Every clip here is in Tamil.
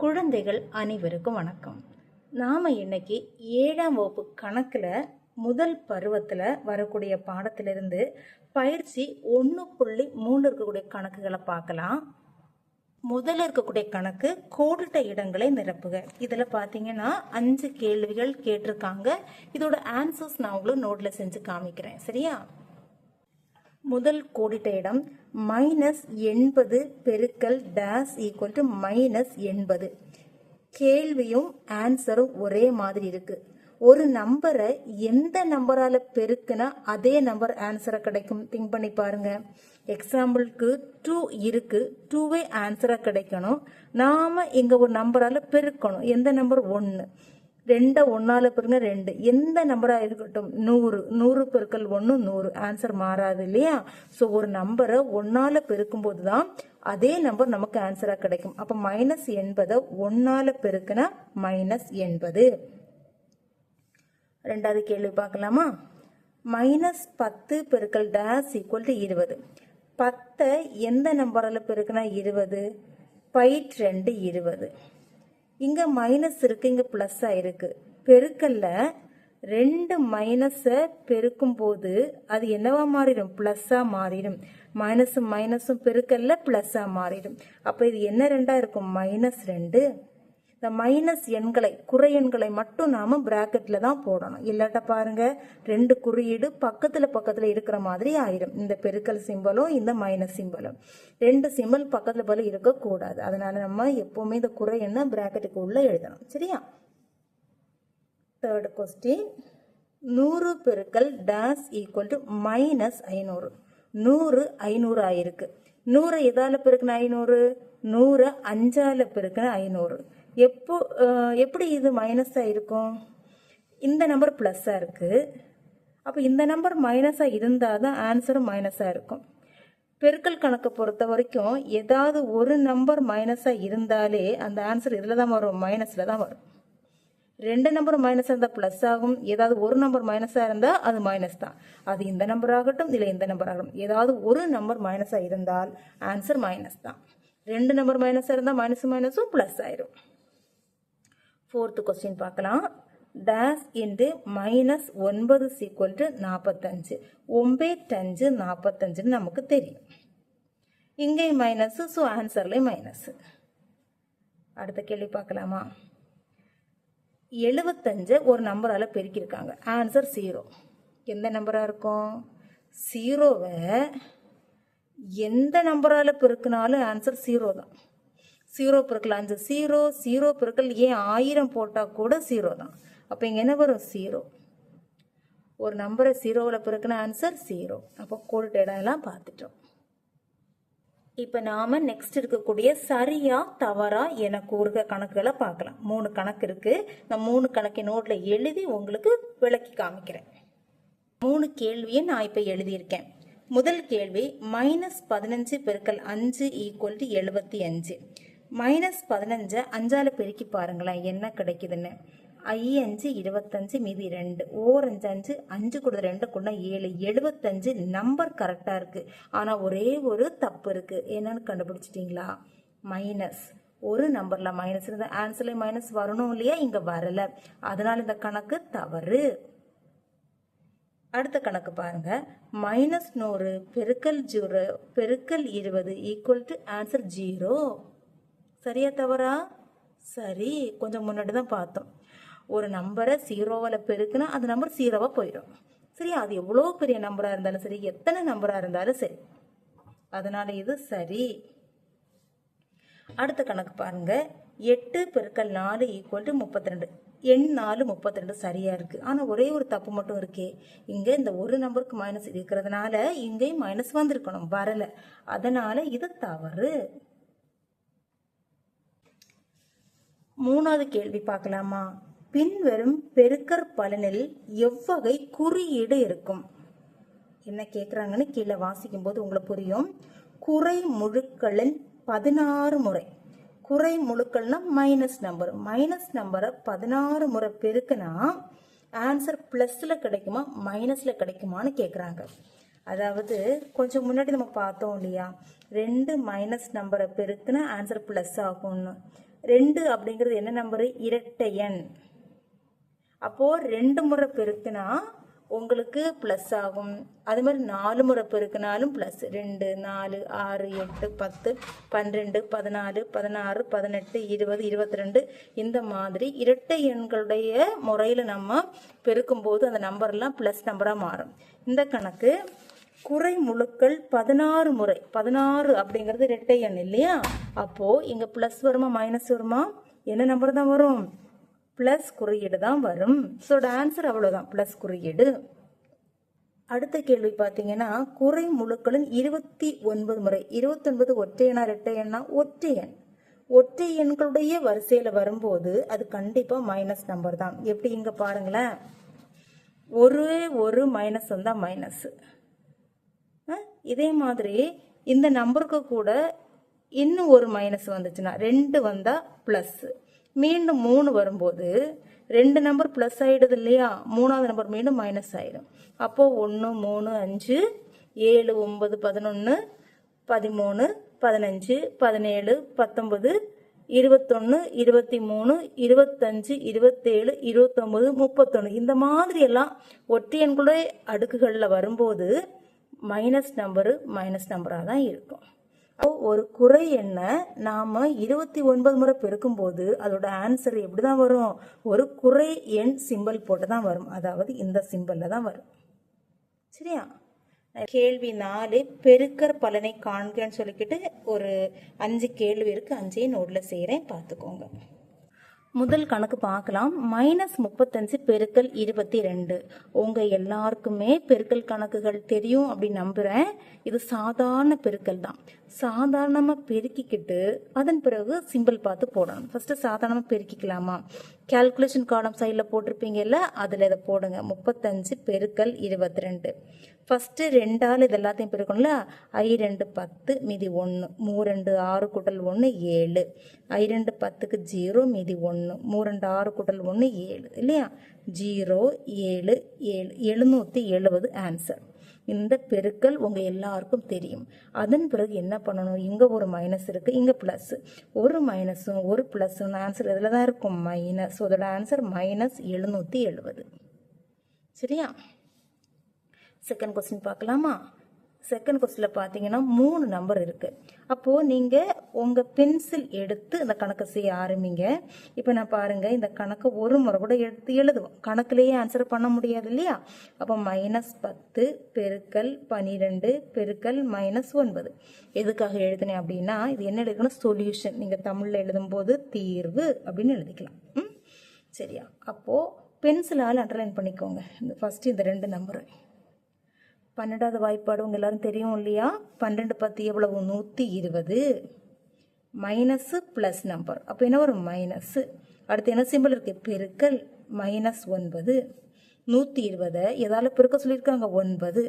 குழந்தைகள் அனைவருக்கும் வணக்கம். நாம் இன்னைக்கு ஏழாம் வகுப்பு கணக்கில் முதல் பருவத்தில் வரக்கூடிய பாடத்திலிருந்து பயிற்சி ஒன்று புள்ளி மூணு இருக்கக்கூடிய கணக்குகளை பார்க்கலாம். முதல்ல இருக்கக்கூடிய கணக்கு கோடிட்ட இடங்களை நிரப்புக. இதில் பார்த்தீங்கன்னா அஞ்சு கேள்விகள் கேட்டிருக்காங்க. இதோட ஆன்சர்ஸ் நான் உங்களுக்கு நோட்டில் செஞ்சு காமிக்கிறேன். சரியா? முதல் கோடிட்ட இடம் மைனஸ் எண்பது பெருக்கல் டேஸ் ஈக்குவல் டு மைனஸ் எண்பது. கேள்வியும் ஆன்சரும் ஒரே மாதிரி இருக்கு. ஒரு நம்பரை எந்த நம்பரால பெருக்குனா அதே நம்பர் ஆன்சரை கிடைக்கும். திங்க் பண்ணி பாருங்க. எக்ஸாம்பிளுக்கு டூ இருக்கு. டூவே ஆன்சரா கிடைக்கணும். நாம இங்க ஒரு நம்பரால பெருக்கணும். எந்த நம்பர் ஒன்று ரெண்டை ஒன்னால பெருங்க ரெண்டு. எந்த நம்பரா இருக்கட்டும் நூறு. நூறு பெருக்கல் ஒன்று நூறு. ஆன்சர் மாறாது இல்லையா? ஸோ ஒரு நம்பரை ஒன்னால பெருக்கும்போது தான் அதே நம்பர் நமக்கு ஆன்சரா கிடைக்கும். அப்போ மைனஸ் எண்பதை ஒன்னால பெருக்குனா மைனஸ் எண்பது. ரெண்டாவது கேள்வி பார்க்கலாமா? மைனஸ் பத்து பெருக்கல் டேஸ் ஈக்குவல் டு இருபது. பத்தை எந்த நம்பரால் பெருக்கினா இருபது? பை ரெண்டு இருபது. இங்க மைனஸ் இருக்கு இங்க பிளஸ் ஆயிருக்கு பெருக்கல்ல ரெண்டு மைனஸை பெருக்கும் போது அது என்னவா மாறிடும்? பிளஸ்ஸா மாறிடும். மைனஸும் மைனஸும் பெருக்கல்ல பிளஸ்ஸா மாறிடும். அப்ப இது என்ன ரெண்டா இருக்கும்? மைனஸ் ரெண்டு. இந்த மைனஸ் எண்களை குறை எண்களை மட்டும் நாம பிராக்கெட்ல தான் போடணும். இல்லாட்ட பாருங்க ரெண்டு குறியீடு பக்கத்துல பக்கத்துல இருக்கிற மாதிரி ஆயிடும். இந்த பெருக்கல் சிம்பலும் இந்த மைனஸ் சிம்பலும் ரெண்டு சிம்பல் பக்கத்துல போல இருக்கக்கூடாது. அதனால நம்ம எப்பவுமே இந்த குறை எண்ணை பிராக்கெட்டுக்கு உள்ள எழுதணும். சரியா? தேர்ட் கொஸ்டின் நூறு பெருக்கல் டேஸ் ஈக்குவல் டு மைனஸ் ஐநூறு. நூறு ஐநூறு ஆயிருக்கு. நூறு எதால பெருக்குன ஐநூறு? நூறு அஞ்சால பெருக்குன ஐநூறு. எப்போ எப்படி இது மைனஸாக இருக்கும்? இந்த நம்பர் ப்ளஸ்ஸாக இருக்குது அப்போ இந்த நம்பர் மைனஸாக இருந்தால் தான் ஆன்சரும் மைனஸாக இருக்கும். பெருக்கல் கணக்கை பொறுத்த வரைக்கும் ஏதாவது ஒரு நம்பர் மைனஸாக இருந்தாலே அந்த ஆன்சர் இதில் தான் வரும் மைனஸில் தான் வரும். ரெண்டு நம்பர் மைனஸாக இருந்தால் ப்ளஸ் ஆகும். ஏதாவது ஒரு நம்பர் மைனஸாக இருந்தால் அது மைனஸ் தான். அது இந்த நம்பர் ஆகட்டும் இல்லை இந்த நம்பர் ஆகட்டும். ஏதாவது ஒரு நம்பர் மைனஸாக இருந்தால் ஆன்சர் மைனஸ் தான். ரெண்டு நம்பர் மைனஸாக இருந்தால் மைனஸ் மைனஸும் ப்ளஸ் ஆயிரும். ஃபோர்த்து கொஸ்டின் பார்க்கலாம். டேஸ் இன்டு மைனஸ் ஒன்பது சீக்குவல் டு நாற்பத்தஞ்சு ஒம்பேட்டஞ்சு நாற்பத்தஞ்சுன்னு நமக்கு தெரியும். இங்கே மைனஸு ஸோ ஆன்சர்லேயும் மைனஸ் அடுத்த கேள்வி பார்க்கலாமா? எழுபத்தஞ்சு ஒரு நம்பரால் பெருக்கியிருக்காங்க. ஆன்சர் ஜீரோ எந்த நம்பராக இருக்கும்? ஜீரோவை எந்த நம்பரால் பெருக்கினாலும் ஆன்சர் ஜீரோ தான். ஜீரோ பெருக்கல். அஞ்சு ஜீரோ ஜீரோ பெருக்கல் ஏன் ஆயிரம் போட்டால் கூட ஜீரோ தான். அப்போ இங்கே என்ன வரும்? ஜீரோ ஒரு நம்பரை ஜீரோவில் பிறக்கின ஆன்சர் ஜீரோ அப்போ கோடிட்ட இடம் எல்லாம் பார்த்துட்டோம். இப்போ நாம் நெக்ஸ்ட் இருக்கக்கூடிய சரியா தவறா என கூறுக கணக்குகளை பார்க்கலாம். மூணு கணக்கு இருக்குது நான் மூணு கணக்கின் நோட்டில் எழுதி உங்களுக்கு விளக்கி காமிக்கிறேன். மூணு கேள்வியை நான் இப்போ எழுதியிருக்கேன். முதல் கேள்வி மைனஸ் பதினஞ்சு பெருக்கல் அஞ்சு ஈக்குவல் டு எழுபத்தி அஞ்சு. மைனஸ் பதினஞ்சை அஞ்சால் பெருக்கி பாருங்களேன் என்ன கிடைக்குதுன்னு? ஐ அஞ்சு இருபத்தஞ்சு மீதி ரெண்டு. ஓர் அஞ்சு அஞ்சு அஞ்சு கூட ரெண்டு கூட ஏழு. எழுபத்தஞ்சு நம்பர் கரெக்டாக இருக்குது ஆனால் ஒரே ஒரு தப்பு இருக்குது என்னன்னு கண்டுபிடிச்சிட்டிங்களா? மைனஸ். ஒரு நம்பரில் மைனஸ் இருந்தால் ஆன்சர்ல மைனஸ் வரணும் இல்லையா? இங்கே வரல. அதனால் இந்த கணக்கு தவறு. அடுத்த கணக்கு பாருங்க. மைனஸ் நூறு பெருக்கல் ஜீரோ பெருக்கல் இருபது ஈக்குவல் டு ஆன்சர் ஜீரோ சரியா தவறா? சரி கொஞ்சம் முன்னாடி தான் பார்த்தோம். ஒரு நம்பரை ஜீரோவில் பெருக்குன்னா அந்த நம்பர் ஜீரோவாக போயிடும். சரி அது எவ்வளோ பெரிய நம்பராக இருந்தாலும் சரி எத்தனை நம்பராக இருந்தாலும் சரி. அதனால இது சரி. அடுத்த கணக்கு பாருங்க. எட்டு பெருக்கல் நாலு ஈக்குவல் டு முப்பத்தி ரெண்டு எண் நாலு முப்பத்தி ரெண்டு சரியா இருக்கு. ஆனால் ஒரே ஒரு தப்பு மட்டும் இருக்கே. இங்கே இந்த ஒரு நம்பருக்கு மைனஸ் இருக்கிறதுனால இங்கேயும் மைனஸ் வந்திருக்கணும். வரலை. அதனால இது தவறு. மூணாவது கேள்வி பார்க்கலாமா? பின்வரும் பெருக்கற் பலனில் எவ்வகை குறியீடு இருக்கும்? என்ன கேட்குறாங்கன்னு கீழே வாசிக்கும் போது உங்களுக்கு புரியும். குறை முழுக்களின் பதினாறு முறை. குறை முழுக்கள்னா மைனஸ் நம்பர் மைனஸ் நம்பரை பதினாறு முறை பெருக்குனா ஆன்சர் ப்ளஸ்ல கிடைக்குமா? மைனஸ்ல கிடைக்குமான்னு கேட்குறாங்க அதாவது கொஞ்சம் முன்னாடி நம்ம பார்த்தோம் இல்லையா? ரெண்டு மைனஸ் நம்பரை பெருக்குனா ஆன்சர் ப்ளஸ் ஆகும்னு. ரெண்டு அப்படிங்கிறது என்ன நம்பரு இரட்டை எண். அப்போது ரெண்டு முறை பெருக்குனா உங்களுக்கு ப்ளஸ் ஆகும். அது மாதிரி நாலு முறை பெருக்கினாலும் ப்ளஸ் ரெண்டு நாலு ஆறு எட்டு பத்து பன்னிரெண்டு பதினாலு பதினாறு பதினெட்டு இருபது இருபத்தி ரெண்டு இந்த மாதிரி இரட்டை எண்களுடைய முறையில் நம்ம பெருக்கும்போது அந்த நம்பர்லாம் ப்ளஸ் நம்பராக மாறும். இந்த கணக்கு குறை முழுக்கள் பதினாறு முறை. பதினாறு அப்படிங்கிறது ரெட்டை எண் இல்லையா? அப்போது இங்கே ப்ளஸ் வருமா மைனஸ் வருமா? என்ன நம்பர் தான் வரும்? ப்ளஸ் குறியீடு தான் வரும். ஸோட ஆன்சர் அவ்வளோதான் ப்ளஸ் குறியீடு. அடுத்த கேள்வி பார்த்தீங்கன்னா குறை முழுக்களின் இருபத்தி ஒன்பது முறை. இருபத்தொன்பது ஒற்றை எண்ணா ரெட்டை எண்ணா? ஒற்றை எண். ஒற்றை எண்களுடைய வரிசையில் வரும்போது அது கண்டிப்பாக மைனஸ் நம்பர் தான். எப்படி இங்கே பாருங்களேன். ஒரே ஒரு மைனஸ் வந்தால் மைனஸ் இதே மாதிரி இந்த நம்பருக்கு கூட இன்னும் ஒரு மைனஸ் வந்துச்சுன்னா ரெண்டு வந்தால் ப்ளஸ்ஸு மீண்டும் மூணு வரும்போது ரெண்டு நம்பர் ப்ளஸ் ஆகிடுது இல்லையா? மூணாவது நம்பர் மீண்டும் மைனஸ் ஆகிடும் அப்போது ஒன்று மூணு அஞ்சு ஏழு ஒம்பது பதினொன்று பதிமூணு பதினஞ்சு பதினேழு பத்தொம்பது இருபத்தொன்று இருபத்தி மூணு இருபத்தஞ்சு இருபத்தேழு இருபத்தொம்பது முப்பத்தொன்று இந்த மாதிரியெல்லாம் ஒற்றையன்களுடைய அடுக்குகளில் வரும்போது மைனஸ் நம்பரு மைனஸ் நம்பராக தான் இருக்கும். அப்போ ஒரு குறை எண்ணை நாம் இருபத்தி ஒன்பது முறை பெருக்கும்போது அதோட ஆன்சர் எப்படி தான் வரும்? ஒரு குறை எண் சிம்பல் போட்டு தான் வரும். அதாவது இந்த சிம்பலில் தான் வரும். சரியா? கேள்வி நாலு பெருக்கர் பலனை காண்கன்னு சொல்லிக்கிட்டு ஒரு அஞ்சு கேள்வி இருக்குது அஞ்சையும் நோட்டில் செய்கிறேன் பார்த்துக்கோங்க. முதல் கணக்கு பார்க்கலாம். மைனஸ் முப்பத்தஞ்சு பெருக்கல் இருபத்தி ரெண்டு. உங்கள் எல்லாருக்குமே பெருக்கல் கணக்குகள் தெரியும் அப்படின்னு நம்புகிறேன் இது சாதாரண பெருக்கல் தான். சாதாரணமாக பெருக்கிக்கிட்டு அதன் பிறகு சிம்பிள் பார்த்து போடணும். ஃபஸ்ட்டு சாதாரணமாக பெருக்கிக்கலாமா? கேல்குலேஷன் காலம் சைடில் போட்டிருப்பீங்கல்ல அதில் இதை போடுங்க. முப்பத்தஞ்சு பெருக்கல் இருபத்தி ரெண்டு. ஃபஸ்ட்டு ரெண்டால் இது எல்லாத்தையும் பிரிக்கணும்ல? ஐ ரெண்டு பத்து மீதி ஒன்று மூ ரெண்டு ஆறு குடல் ஒன்று ஏழு. ஐ ரெண்டு பத்துக்கு ஜீரோ மீதி ஒன்று மூ ரெண்டு ஆறு குடல் ஒன்று ஏழு. இல்லையா? ஜீரோ ஏழு ஏழு. எழுநூற்றி எழுபது ஆன்சர் இந்த பெருக்கல் உங்கள் எல்லாருக்கும் தெரியும். அதன் பிறகு என்ன பண்ணணும்? இங்கே ஒரு மைனஸ் இருக்குது இங்கே ப்ளஸ் ஒரு மைனஸும் ஒரு ப்ளஸ்ஸும் ஆன்சர் இதில் தான் இருக்கும். மைனஸ் அதோட ஆன்சர் மைனஸ் எழுநூற்றி எழுபது சரியா? செகண்ட் கொஸ்டின் பார்க்கலாமா? செகண்ட் கொஸ்டினில் பார்த்தீங்கன்னா மூணு நம்பர் இருக்குது அப்போது நீங்கள் உங்கள் பென்சில் எடுத்து இந்த கணக்கை செய்ய ஆரம்பிங்க. இப்போ நான் பாருங்கள் இந்த கணக்கை ஒரு முறை கூட எடுத்து எழுதுவோம். கணக்குலேயே ஆன்சர் பண்ண முடியாது இல்லையா? அப்போ மைனஸ் பத்து பெருக்கல் பன்னிரெண்டு பெருக்கல் மைனஸ் ஒன்பது. எதுக்காக எழுதுனேன் அப்படின்னா இது என்ன எழுதணும் சொல்யூஷன் நீங்கள் தமிழில் எழுதும்போது தீர்வு அப்படின்னு எழுதிக்கலாம். ம்? சரியா? அப்போது பென்சிலால் அண்டர்லைன் பண்ணிக்கோங்க. இந்த ஃபஸ்ட்டு இந்த ரெண்டு நம்பரு பன்னெண்டாவது வாய்ப்பாடு உங்கள் எல்லாரும் தெரியும் இல்லையா? பன்னெண்டு பத்து எவ்வளவு? நூற்றி இருபது. மைனஸு ப்ளஸ் நம்பர் அப்போ என்ன ஒரு மைனஸு. அடுத்து என்ன சிம்பிள் இருக்குது பெருக்கல். மைனஸ் ஒன்பது. நூற்றி இருபதை எதால் பெருக்க சொல்லியிருக்காங்க? ஒன்பது.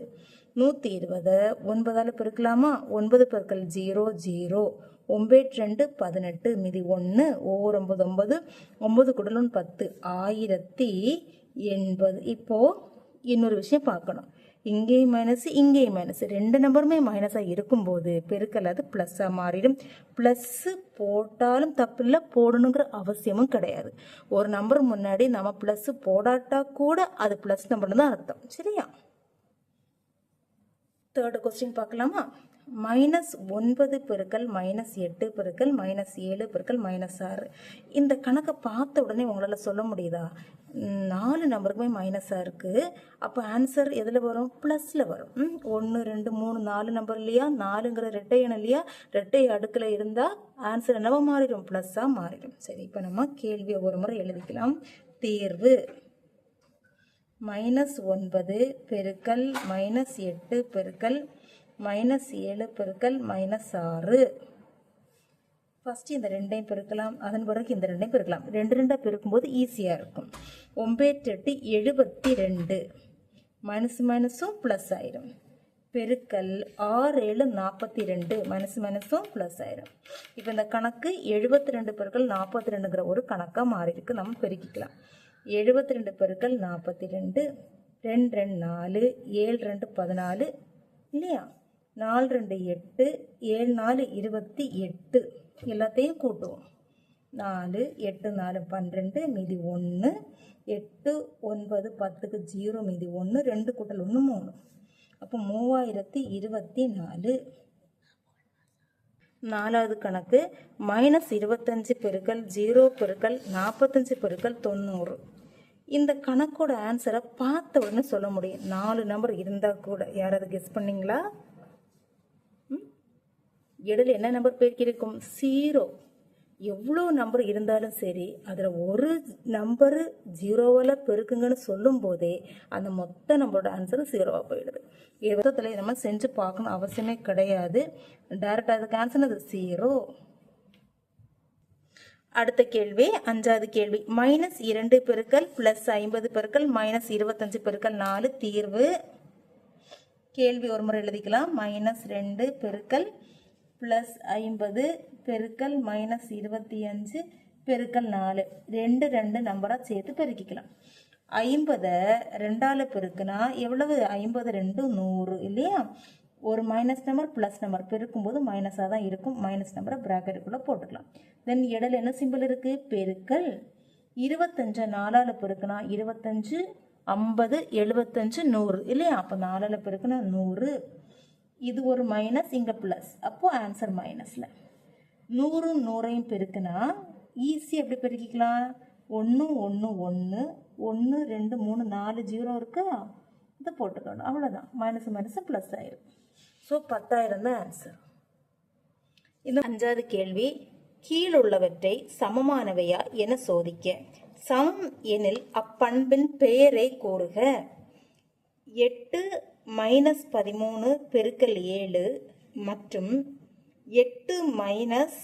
நூற்றி இருபதை ஒன்பதால் பெருக்கலாமா? ஒன்பது பெருக்கல் ஜீரோ ஜீரோ. ஒம்பேட் ரெண்டு பதினெட்டு. மிதி ஒன்று ஒவ்வொரு ஒம்பது ஒம்பது. ஒம்பது குடலும் பத்து. ஆயிரத்தி எண்பது. இப்போது இன்னொரு விஷயம் பார்க்கணும். இங்கேயும் மைனஸ் இங்கேயும் மைனஸ் ரெண்டு நம்பருமே மைனஸாக இருக்கும்போது பெருக்கல் அது ப்ளஸ்ஸாக மாறிடும். ப்ளஸ்ஸு போட்டாலும் தப்பில்லை போடணுங்கிற அவசியமும் கிடையாது. ஒரு நம்பர் முன்னாடி நம்ம ப்ளஸ்ஸு போடாட்டா கூட அது ப்ளஸ் நம்பர்னு தான் அர்த்தம். சரியா? தேர்டு கொஸ்டின் பார்க்கலாமா? மைனஸ் ஒன்பது பெருக்கள் மைனஸ் எட்டு பெருக்கள் மைனஸ் ஏழு பெருக்கள் மைனஸ் ஆறு. இந்த கணக்கை பார்த்த உடனே உங்களால் சொல்ல முடியுதா? நாலு நம்பருக்குமே மைனஸாக இருக்குது அப்போ ஆன்சர் எதில் வரும்? ப்ளஸில் வரும். ஒன்று ரெண்டு மூணு நாலு நம்பர் இல்லையா? நாலுங்கிற ரெட்டை எண் இல்லையா? ரெட்டை அடுக்கில் இருந்தால் ஆன்சர் என்னவோ மாறிடும்? ப்ளஸ்ஸாக மாறிடும். சரி இப்போ நம்ம கேள்வியை ஒரு முறை எழுதிக்கலாம். தேர்வு. மைனஸ் ஒன்பது பெருக்கல் மைனஸ் எட்டு பெருக்கல் மைனஸ் ஏழு பெருக்கல் மைனஸ் ஆறு. ஃபஸ்ட்டு இந்த ரெண்டையும் பெருக்கலாம். அதன் பிறகு இந்த ரெண்டையும் பெருக்கலாம். ரெண்டு ரெண்டாக பெருக்கும்போது ஈஸியாக இருக்கும். ஒம்பேற்றெட்டு எழுபத்தி ரெண்டு மைனஸ் மைனஸும் ப்ளஸ் ஆயிடும் பெருக்கல் ஆறு ஏழு நாற்பத்தி ரெண்டு மைனஸ் மைனஸும் ப்ளஸ் ஆயிடும் இப்போ இந்த கணக்கு எழுபத்தி ரெண்டு பெருக்கல் நாற்பத்தி ரெண்டுங்கிற ஒரு கணக்காக மாறி இருக்கு நம்ம பெருக்கிக்கலாம். எழுபத்தி ரெண்டு பெருக்கள் நாற்பத்தி ரெண்டு ரெண்டு ரெண்டு நாலு ஏழு ரெண்டு பதினாலு. இல்லையா? நாலு ரெண்டு எட்டு ஏழு நாலு இருபத்தி எட்டு. எல்லாத்தையும் கூட்டுவோம். நாலு எட்டு நாலு பன்னிரெண்டு மீதி ஒன்று எட்டு ஒன்பது பத்துக்கு ஜீரோ மீதி ஒன்று ரெண்டு கூட்டல் ஒன்று மூணு. அப்போ மூவாயிரத்தி இருபத்தி நாலு. நாலாவது கணக்கு. மைனஸ் இருபத்தஞ்சு பெருக்கள் ஜீரோ பெருக்கள் நாற்பத்தஞ்சு பெருக்கள் தொண்ணூறு. இந்த கணக்கோட ஆன்சரை பார்த்த உடனே சொல்ல முடியும். நாலு நம்பர் இருந்தால் கூட. யாராவது கெஸ் பண்ணீங்களா? இடையில என்ன நம்பர் பெருக்கியிருக்கும்? ஜீரோ எவ்வளோ நம்பர் இருந்தாலும் சரி அதில் ஒரு நம்பரு ஜீரோவில் பெருக்குங்கன்னு சொல்லும் போதே அந்த மொத்த நம்பரோட ஆன்சர் ஜீரோவாக போயிடுது. மொத்தத்தில் நம்ம செஞ்சு பார்க்கணும் அவசியமே கிடையாது. டேரெக்டாக அதுக்கு ஆன்சர் அது ஜீரோ அடுத்த கேள்வி அஞ்சாவது கேள்வி. மைனஸ் இரண்டு பெருக்கல் பிளஸ் ஐம்பது பெருக்கல் மைனஸ் இருபத்தஞ்சு பெருக்கல் நாலு தீர்வு. கேள்வி ஒரு முறை எழுதிக்கலாம். மைனஸ் ரெண்டு பெருக்கல் ப்ளஸ் ஐம்பது பெருக்கல் மைனஸ் இருபத்தி அஞ்சு பெருக்கல் நாலு. ரெண்டு ரெண்டு நம்பராக சேர்த்து பெருக்கிக்கலாம். ஐம்பதை ரெண்டால் பெருக்குனா எவ்வளவு? ஐம்பது ரெண்டு நூறு இல்லையா? ஒரு மைனஸ் நம்பர் ப்ளஸ் நம்பர் பெருக்கும்போது மைனஸாக தான் இருக்கும். மைனஸ் நம்பரை ப்ராக்கெட்டுக்குள்ளே போட்டுக்கலாம். தென் இடையில என்ன சிம்பிள் இருக்குது பெருக்கல். இருபத்தஞ்சை நாலால் பெருக்குனா இருபத்தஞ்சு ஐம்பது எழுபத்தஞ்சு நூறு. இல்லையா? அப்போ நாலால் பெருக்குனா நூறு. இது ஒரு மைனஸ் இங்கே ப்ளஸ் அப்போது ஆன்சர் மைனஸில் நூறும் நூறையும் பெருக்குனா ஈஸி எப்படி பெருக்கிக்கலாம்? ஒன்று ஒன்று ஒன்று ஒன்று ரெண்டு மூணு நாலு ஜீரோ இருக்கா? இதை போட்டுக்கணும். அவ்வளோதான் மைனஸ் மைனஸ் ப்ளஸ் ஆயிரும். ஸோ பத்தாயிரம் தான் ஆன்சர் இந்த அஞ்சாவது கேள்வி கீழுள்ளவற்றை சமமானவையா என சோதிக்க. சமம் எனில் அப்பண்பின் பெயரை கூறுக. எட்டு மைனஸ் பதிமூணு பெருக்கல் ஏழு மற்றும் எட்டு மைனஸ்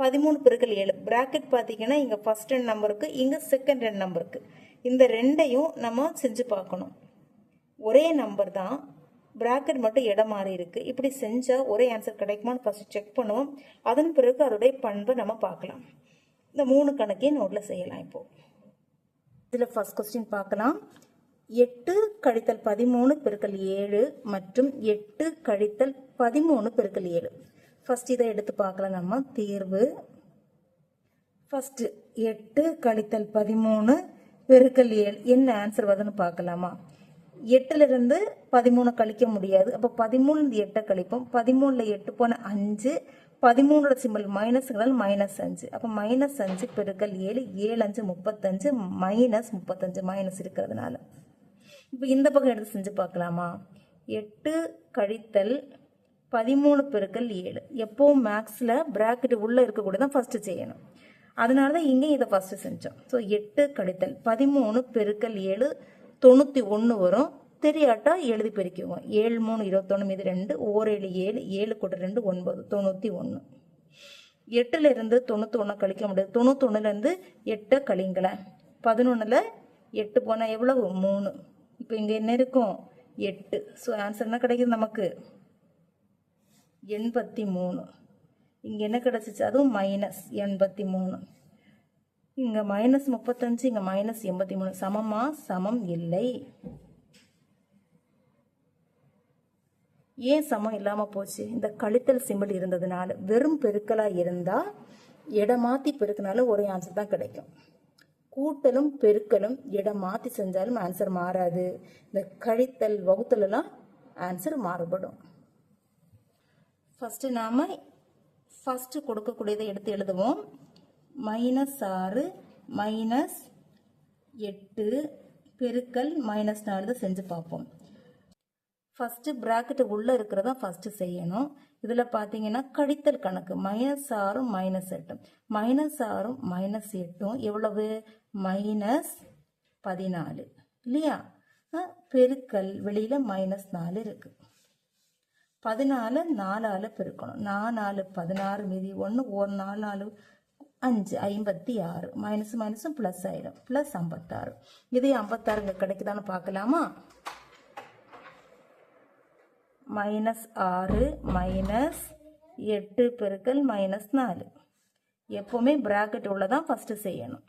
பதிமூணு பெருக்கல் ஏழு. பிராக்கெட் பார்த்தீங்கன்னா இங்கே ஃபஸ்ட் ரெண்டு நம்பருக்கு இங்கே செகண்ட் ரெண்டு நம்பருக்கு இந்த ரெண்டையும் நம்ம செஞ்சு பார்க்கணும். ஒரே நம்பர் தான் பிராக்கெட் மட்டும் இடம் மாறி இருக்கு. இப்படி செஞ்சால் ஒரே ஆன்சர் கிடைக்குமான்னு ஃபஸ்ட்டு செக் பண்ணுவோம். அதன் பிறகு அதோடைய பண்பை நம்ம பார்க்கலாம். இந்த மூணு கணக்கையும் நோட்டில் செய்யலாம் இப்போது இதில் ஃபர்ஸ்ட் கொஸ்டின் பார்க்கலாம். எட்டு கழித்தல் பதிமூணு பெருக்கல் ஏழு மற்றும் எட்டு கழித்தல் பதிமூணு பெருக்கல் ஏழு. ஃபஸ்ட் இதை எடுத்து பார்க்கலாம் நம்ம. தீர்வு. ஃபஸ்ட்டு எட்டு கழித்தல் பதிமூணு பெருக்கல் ஏழு. என்ன ஆன்சர் வருதுன்னு பார்க்கலாமா? எட்டுலேருந்து பதிமூணு கழிக்க முடியாது. அப்போ பதிமூணு எட்டை கழிப்போம். பதிமூணில் எட்டு போன அஞ்சு பதிமூணோட சிம்பிள் மைனஸ்ங்கிறதால மைனஸ் அஞ்சு. அப்போ மைனஸ் அஞ்சு பெருக்கல் ஏழு ஏழு அஞ்சு முப்பத்தஞ்சு மைனஸ் முப்பத்தஞ்சு மைனஸ் இருக்கிறதுனால. இப்போ இந்த பக்கம் எடுத்து செஞ்சு பார்க்கலாமா? எட்டு கழித்தல் பதிமூணு பெருக்கல் ஏழு. எப்போவும் மேக்ஸில் ப்ராக்கெட் உள்ளே இருக்கக்கூடியதான் ஃபஸ்ட்டு செய்யணும். அதனால தான் இங்கே இதை ஃபஸ்ட்டு செஞ்சோம். ஸோ எட்டு கழித்தல் பதிமூணு பெருக்கல் ஏழு தொண்ணூற்றி ஒன்று வரும். தெரியாட்டா எழுதி பெருக்கிக்குவோம் ஏழு மூணு இருபத்தொன்று மீது ரெண்டு ஓர் ஏழு ஏழு ஏழு கூட ரெண்டு ஒன்பது தொண்ணூற்றி ஒன்று எட்டுல இருந்து தொண்ணூற்றி ஒன்று கழிக்க முடியாது. தொண்ணூத்தொன்னுலேருந்து எட்டை கழிங்களேன் பதினொன்றில் எட்டு போனால் எவ்வளவு? மூணு. இப்போ இங்கே என்ன இருக்கும்? எட்டு. ஸோ ஆன்சர் என்ன கிடைக்குது நமக்கு? எண்பத்தி மூணு. இங்கே என்ன கிடச்சிச்சு? அதுவும் மைனஸ் எண்பத்தி மூணு. இங்கே மைனஸ் முப்பத்தஞ்சு இங்கே மைனஸ் எண்பத்தி மூணு. சமமா? சமம் இல்லை. ஏன் சமம் இல்லாமல் போச்சு? இந்த கழித்தல் சிம்பிள் இருந்ததுனால. வெறும் பெருக்கலாக இருந்தால் இடம் மாற்றி பெருக்கினாலும் ஒரே ஆன்சர் தான் கிடைக்கும். கூட்டலும் பெருக்கலும் இடம் மாற்றி செஞ்சாலும் ஆன்சர் மாறாது. இந்த கழித்தல் வகுத்தலெல்லாம் ஆன்சர் மாறுபடும். ஃபஸ்ட்டு நாம் ஃபஸ்ட்டு கொடுக்கக்கூடியதை எடுத்து எழுதுவோம். மைனஸ் ஆறு மைனஸ் எட்டு பெருக்கல் மைனஸ் நாலு தான் செஞ்சு பார்ப்போம். ஃபஸ்ட்டு ப்ராக்கெட்டு உள்ளே இருக்கிறதா ஃபஸ்ட்டு செய்யணும். இதில் பார்த்தீங்கன்னா கழித்தல் கணக்கு மைனஸ் ஆறும் மைனஸ் எட்டும் மைனஸ் ஆறும் மைனஸ் எட்டும் எவ்வளவு? மைனஸ் பதினாலு. இல்லையா? பெருக்கல் வெளியில் மைனஸ் நாலு இருக்குது பதினாலு நாலால் பெருக்கணும். நாலு பதினாறு மீதி ஒன்று ஒரு நாலு நாலு அஞ்சு ஐம்பத்தி ஆறு. மைனஸ் மைனஸும் ப்ளஸ் ஆயிடும் ப்ளஸ் ஐம்பத்தாறு. இதே ஐம்பத்தாறுங்க கிடைக்குதான்னு பார்க்கலாமா? மைனஸ் ஆறு மைனஸ் எட்டு பெருக்கல் மைனஸ் நாலு. எப்போவுமே ப்ராக்கெட் உள்ளதான் ஃபஸ்ட்டு செய்யணும்.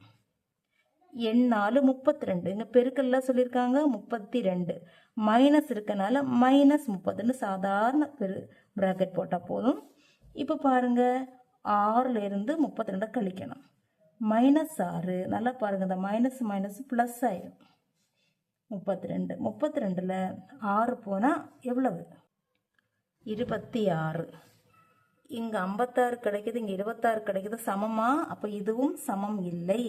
எண் நாலு முப்பத்தி ரெண்டு இங்கே பெருக்கல்ல சொல்லியிருக்காங்க முப்பத்தி ரெண்டு மைனஸ் இருக்கனால மைனஸ் முப்பதுன்னு சாதாரண பெரு ப்ராக்கெட் போட்டால் போதும். இப்போ பாருங்கள் ஆறுலேருந்து முப்பத்தி ரெண்டை கழிக்கணும். மைனஸ் ஆறு. நல்லா பாருங்கள் இந்த மைனஸ் மைனஸ் ப்ளஸ் ஆயிரும். முப்பத்தி ரெண்டு. முப்பத்தி ரெண்டில் ஆறு போனால் எவ்வளவு? இருபத்தி ஆறு. இங்கே ஐம்பத்தாறு கிடைக்குது இங்கே இருபத்தாறு கிடைக்குது. சமமா? அப்போ இதுவும் சமம் இல்லை.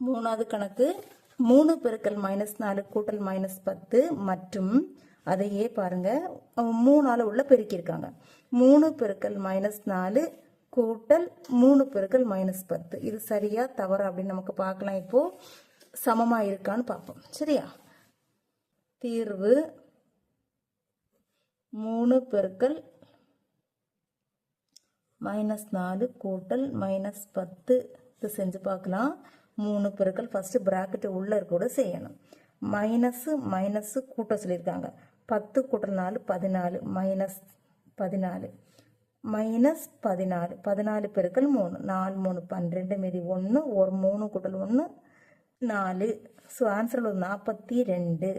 மூணாவது கணக்கு. மூணு பெருக்கல் மைனஸ் நாலு கூட்டல் மைனஸ் பத்து. மற்றும் அதையே பாருங்க. மூணால் உள்ள பெருக்கியிருக்காங்க. மூணு பெருக்கல் மைனஸ் நாலு கூட்டல் மூணு பெருக்கல் மைனஸ் பத்து. இது சரியா தவறு அப்படின்னு நமக்கு பார்க்கலாம். இப்போது சமமாக இருக்கான்னு பார்ப்போம். சரியா? தீர்வு மூணு பெருக்கல் மைனஸ் நாலு கூட்டல் மைனஸ் பத்து. இது செஞ்சு பார்க்கலாம். மூணு பெருக்கல் ஃபஸ்ட்டு ப்ராக்கெட்டு உள்ளே கூட செய்யணும். மைனஸு மைனஸு கூட்ட சொல்லியிருக்காங்க. பத்து கூட்டல் நாலு பதினாலு மைனஸ் பதினாலு. மைனஸ் பதினாலு. பதினாலு பெருக்கள் மூணு. நாலு மூணு பன்னிரெண்டு மீதி ஒன்று ஒரு மூணு கூட்டல் ஒன்று நாலு. ஸோ ஆன்சரில் ஒரு நாற்பத்தி ரெண்டு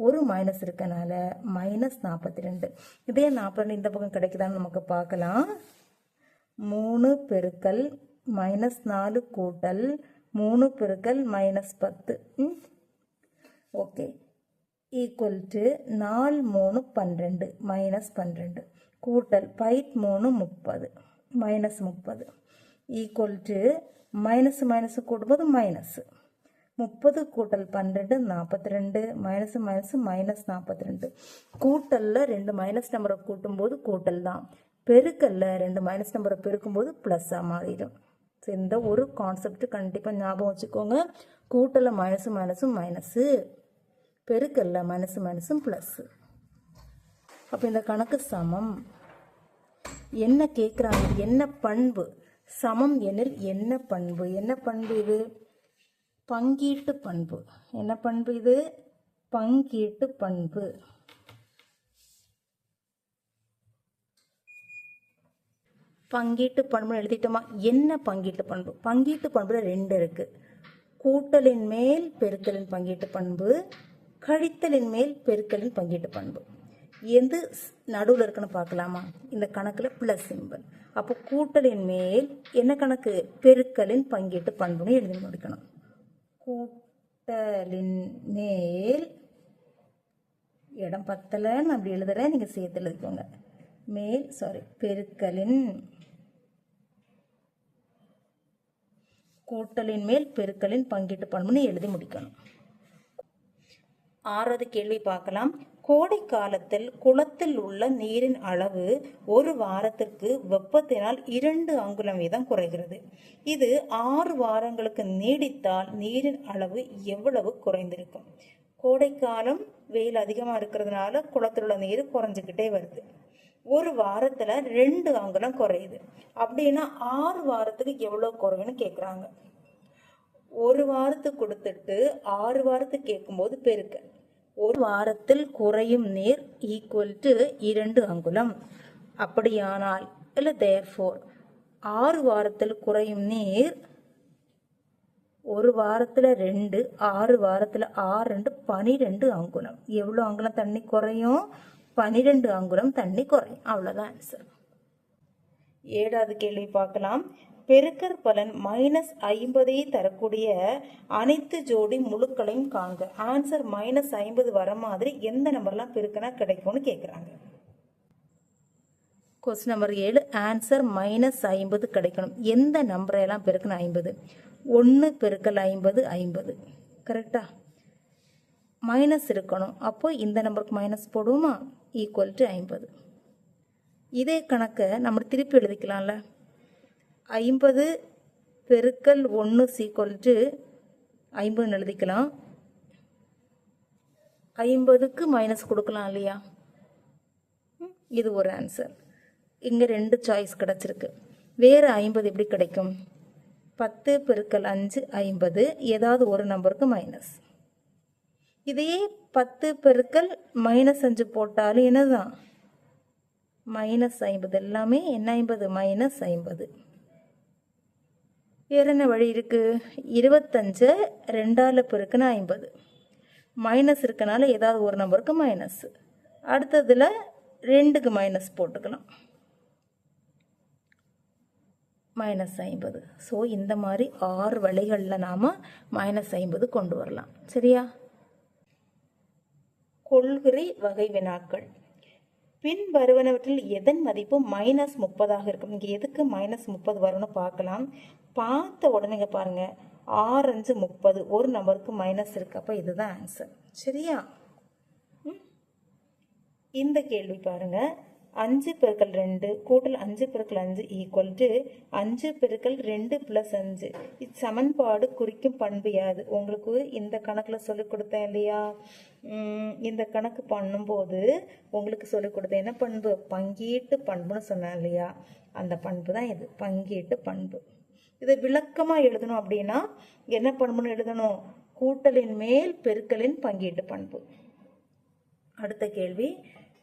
ஒரு மைனஸ் இருக்கனால மைனஸ் நாற்பத்தி ரெண்டு இதே நாற்பத்தி ரெண்டு இந்த பக்கம் கிடைக்குதான்னு நமக்கு பார்க்கலாம். மூணு பெருக்கல் மைனஸ் நாலு கூட்டல் மூணு பெருக்கல் மைனஸ் பத்து. ஓகே ஈக்குவல் டு நாலு மூணு பன்னிரெண்டு மைனஸ் பன்னிரெண்டு. கூட்டல் பைட் மூணு முப்பது மைனஸ் முப்பது. ஈக்குவல் டு மைனஸ் மைனஸ் கூடும்போது மைனஸ் முப்பது கூட்டல் பன்னிரெண்டு நாற்பத்தி ரெண்டு மைனஸ் மைனஸ் மைனஸ் நாற்பத்தி ரெண்டு கூட்டலில் ரெண்டு மைனஸ் நம்பரை கூட்டும்போது கூட்டல் தான். பெருக்கல்ல ரெண்டு மைனஸ் நம்பரை பெருக்கும்போது ப்ளஸ்ஸாக மாறிடும். ஸோ இந்த ஒரு கான்செப்ட் கண்டிப்பாக ஞாபகம் வச்சுக்கோங்க. கூட்டலில் மைனஸு மைனஸும் மைனஸு பெருக்கல்ல மனசு மனசும் ப்ளஸ்ஸு அப்போ இந்த கணக்கு சமம். என்ன கேட்குறாங்க என்ன பண்பு? சமம் எனில் என்ன பண்பு? என்ன பண்பு இது? பங்கீட்டு பண்பு. என்ன பண்பு இது? பங்கீட்டு பண்பு. பங்கீட்டு பண்புன்னு எழுதிட்டோமா? என்ன பங்கீட்டு பண்பு? பங்கீட்டு பண்புல ரெண்டு இருக்கு. கூட்டலின் மேல் பெருக்கலின் பங்கீட்டு பண்பு கழித்தலின் மேல் பெருக்கலின் பங்கீட்டு பண்பு. எது நடுவில் இருக்குன்னு பார்க்கலாமா? இந்த கணக்கில் ப்ளஸ் சிம்பிள் அப்போ கூட்டலின் மேல் என்ன கணக்கு? பெருக்கலின் பங்கீட்டு பண்புன்னு எழுதி முடிக்கணும். கூட்டலின் மேல் இடம் பத்தலைன்னு அப்படி எழுதுறேன். நீங்கள் சேர்த்து எழுதிக்கோங்க. மேல் சாரி பெருக்கலின் கூட்டலின் மேல் பெருக்கலின் பங்கீட்டு பண்புன்னு எழுதி முடிக்கணும். ஆறாவது கேள்வி பார்க்கலாம். கோடை காலத்தில் குளத்தில் உள்ள நீரின் அளவு ஒரு வாரத்திற்கு வெப்பத்தினால் இரண்டு அங்குலம் வீதம் குறைகிறது. இது ஆறு வாரங்களுக்கு நீடித்தால் நீரின் அளவு எவ்வளவு குறைந்திருக்கும்? கோடைக்காலம் வெயில் அதிகமாக இருக்கிறதுனால குளத்தில் உள்ள நீர் குறைஞ்சிக்கிட்டே வருது. ஒரு வாரத்தில் ரெண்டு அங்குலம் குறையுது. அப்படின்னா ஆறு வாரத்துக்கு எவ்வளோ குறையுன்னு கேட்குறாங்க ஒரு வாரத்துக்கு கொடுத்துட்டு ஆறு வாரத்துக்கு கேட்கும்போது பெருக்க. ஒரு வாரத்தில் குறையும் நீர் ஈக்குவல் டு இரண்டு அங்குலம். அப்படியானால் இல்லை தேர்ஃபோர் ஆறு வாரத்தில் குறையும் நீர் ஒரு வாரத்தில் ரெண்டு ஆறு வாரத்தில் ஆறு ரெண்டு பனிரெண்டு அங்குலம். எவ்வளோ அங்குலம் தண்ணி குறையும்? பனிரெண்டு அங்குலம் தண்ணி குறையும். அவ்வளோதான் ஆன்சர் ஏழாவது கேள்வி பார்க்கலாம். பெருக்கற் பலன் மைனஸ் ஐம்பதையே தரக்கூடிய அனைத்து ஜோடி முழுக்களையும் காண்க. ஆன்சர் மைனஸ் ஐம்பது வர மாதிரி எந்த நம்பர்லாம் பெருக்கினா கிடைக்கும்னு கேட்குறாங்க கொஸ்டின் நம்பர் ஏழு. ஆன்சர் மைனஸ் ஐம்பது கிடைக்கணும். எந்த நம்பரையெல்லாம் பெருக்கணும் ஐம்பது? ஒன்று பெருக்கல் ஐம்பது ஐம்பது. கரெக்டா மைனஸ் இருக்கணும். அப்போ இந்த நம்பருக்கு மைனஸ் போடுவோமா? ஈக்குவல் டு ஐம்பது. இதே கணக்கை நம்ம திருப்பி எழுதிக்கலாம்ல. ஐம்பது பெருக்கல் ஒன்று சீக்குவல் டு ஐம்பதுன்னு எழுதிக்கலாம். ஐம்பதுக்கு மைனஸ் கொடுக்கலாம் இல்லையா? இது ஒரு ஆன்சர் இங்கே ரெண்டு சாய்ஸ் கிடச்சிருக்கு. வேறு ஐம்பது எப்படி கிடைக்கும்? பத்து பெருக்கல் அஞ்சு ஐம்பது. ஏதாவது ஒரு நம்பருக்கு மைனஸ் இதையே பத்து பெருக்கல் மைனஸ் அஞ்சு போட்டாலும் என்னதான்? மைனஸ் ஐம்பது. எல்லாமே என்ன ஐம்பது? மைனஸ் ஐம்பது. வேற என்ன வழி இருக்குது இருபத்தஞ்சு ரெண்டால பிறக்குன்னு ஐம்பது. மைனஸ் இருக்கனால ஏதாவது ஒரு நம்பருக்கு மைனஸ் அடுத்ததில் ரெண்டுக்கு மைனஸ் போட்டுக்கலாம். மைனஸ் ஐம்பது. ஸோ இந்த மாதிரி ஆறு வழிகளில் நாம் மைனஸ் ஐம்பது கொண்டு வரலாம். சரியா? கொள்குறி வகை வினாக்கள். பின் வருவனவற்றில் எதன் மதிப்பு மைனஸ் முப்பதாக இருக்கும்? இங்கே எதுக்கு மைனஸ் முப்பது வரும்னு பார்க்கலாம். பார்த்த உடனேங்க பாருங்கள் ஆரஞ்சு முப்பது. ஒரு நம்பருக்கு மைனஸ் இருக்கு. அப்போ இதுதான் ஆன்சர் சரியா? ம்? இந்த கேள்வி பாருங்கள் அஞ்சு பெருக்கல் ரெண்டு கூட்டல் அஞ்சு பெருக்கல் அஞ்சு ஈக்குவல் டு அஞ்சு பெருக்கல் ரெண்டு ப்ளஸ் அஞ்சு. இது சமன்பாடு குறிக்கும் பண்பு யாது? உங்களுக்கு இந்த கணக்கில் சொல்லிக் கொடுத்தேன் இல்லையா? இந்த கணக்கு பண்ணும்போது உங்களுக்கு சொல்லிக் கொடுத்தேன். என்ன பண்பு? பங்கீட்டு பண்புன்னு சொன்னேன் இல்லையா? அந்த பண்பு தான் இது. பங்கீட்டு பண்பு. இதை விளக்கமாக எழுதணும் அப்படின்னா என்ன பண்புன்னு எழுதணும்? கூட்டலின் மேல் பெருக்கலின் பங்கீட்டு பண்பு. அடுத்த கேள்வி.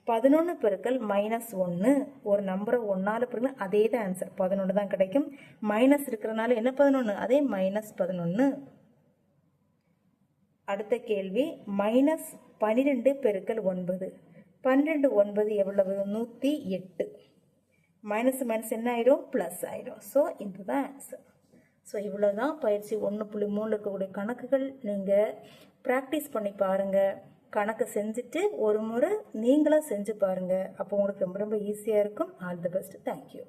பதினொன்று பெருக்கள் மைனஸ் ஒன்று ஒரு நம்பரை ஒன்றால் பெருக்கல் அதே தான் ஆன்சர் பதினொன்று தான் கிடைக்கும். மைனஸ் இருக்கிறனால என்ன பதினொன்று அதே மைனஸ் பதினொன்று அடுத்த கேள்வி மைனஸ் பன்னிரெண்டு பெருக்கள் ஒன்பது. பன்னிரெண்டு ஒன்பது எவ்வளவு? நூற்றி எட்டு. மைனஸ் மைனஸ் என்ன ஆயிரும் ப்ளஸ் ஆயிரும் ஸோ இதுதான் ஆன்சர் ஸோ இவ்வளோ தான் பயிற்சி. ஒன்று புள்ளி மூணு இருக்கக்கூடிய கணக்குகள் நீங்கள் ப்ராக்டிஸ் பண்ணி பாருங்கள் கணக்கு செஞ்சுட்டு ஒரு முறை நீங்களும் செஞ்சு பாருங்கள் அப்போ உங்களுக்கு ரொம்ப ரொம்ப ஈஸியாக இருக்கும். All the best thank you